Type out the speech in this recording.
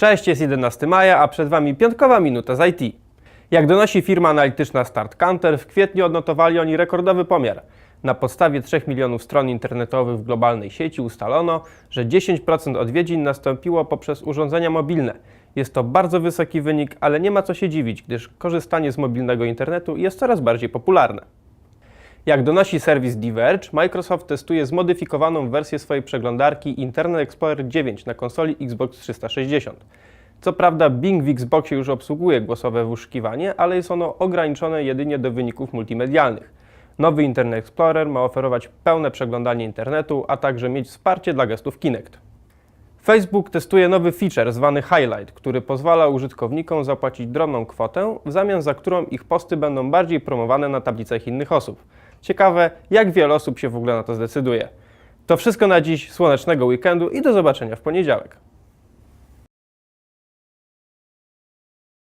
Cześć, jest 11 maja, a przed Wami piątkowa minuta z IT. Jak donosi firma analityczna Start Counter, w kwietniu odnotowali oni rekordowy pomiar. Na podstawie 3 milionów stron internetowych w globalnej sieci ustalono, że 10% odwiedzin nastąpiło poprzez urządzenia mobilne. Jest to bardzo wysoki wynik, ale nie ma co się dziwić, gdyż korzystanie z mobilnego internetu jest coraz bardziej popularne. Jak donosi serwis Diverge, Microsoft testuje zmodyfikowaną wersję swojej przeglądarki Internet Explorer 9 na konsoli Xbox 360. Co prawda Bing w Xboxie już obsługuje głosowe wyszukiwanie, ale jest ono ograniczone jedynie do wyników multimedialnych. Nowy Internet Explorer ma oferować pełne przeglądanie internetu, a także mieć wsparcie dla gestów Kinect. Facebook testuje nowy feature zwany Highlight, który pozwala użytkownikom zapłacić drobną kwotę, w zamian za którą ich posty będą bardziej promowane na tablicach innych osób. Ciekawe, jak wiele osób się w ogóle na to zdecyduje. To wszystko na dziś, słonecznego weekendu i do zobaczenia w poniedziałek.